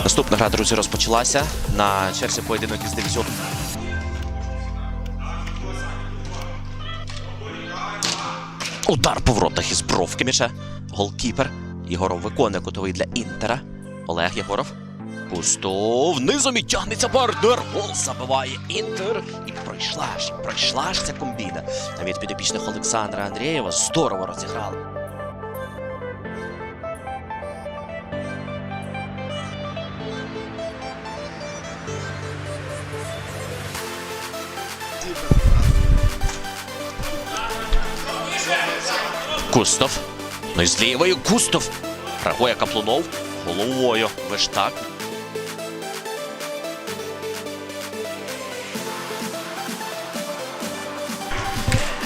Наступна гра, друзі, розпочалася на черзі поєдинок із дивізіону. Удар по воротах із бровки м'яча. Голкіпер. Єгоров виконує кутовий для Інтера. Олег Єгоров. Пусто внизом і тягнеться партнер. Гол забиває Інтер. І пройшла ж, пройшла ж ця комбіна. А від підопічних Олександра Андрієва здорово розіграли. Кустов. Ну і з лівою Кустов. Реагує Каплунов. Головою. Ви ж так.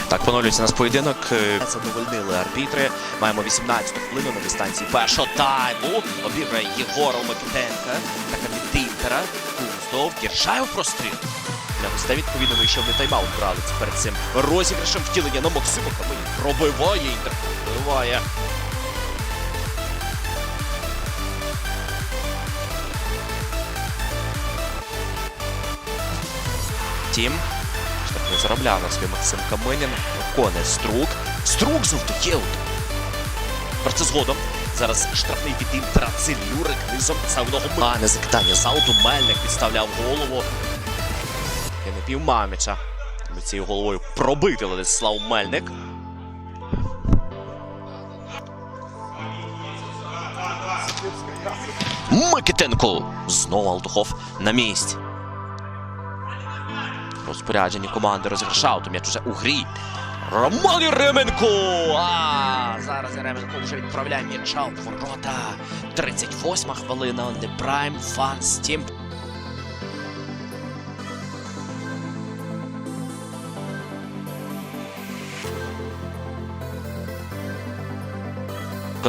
Так, поновлюється нас поєдинок. Е, Задовольнили арбітри. Маємо 18 хвилину на дистанції першого тайму. Обіграє Єгоров Микитенка. Така від Інтера. Кустов. Кіршаєв простріл. Гостей відповідно вийшов не тайм-аут брали перед цим розіграшем втілення на Максима Камені. Пробиває Інтер. Пробиває. Тім. Не заробляв на собі Максим Каменін. Виконує струк. Струк завдає. Про це згодом. Зараз штрафний від Інтера. Целюрик низом писав ногу. А не закидання з. Мельник підставляв голову. Не піймав. Цією головою пробити Владислав Мельник. Микитенко. Знову Алтухов на місці. Розпоряджені команди розіграшауту. М'яч уже у грі. Роман Єременко! А зараз Єременко вже відправляє м'яча у ворота. 38 хвилина. The prime fun steam.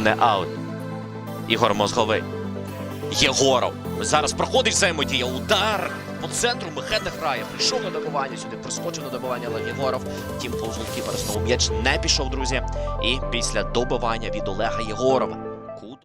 Не аут. Ігор Мозговий. Єгоров. Зараз проходить взаємодія. Удар по центру. Мехеда грає. Прийшов на добування сюди. Проскочив на добування, Олег Єгоров. Тім повз голкіпера знову м'яч не пішов, друзі. І після добивання від Олега Єгорова.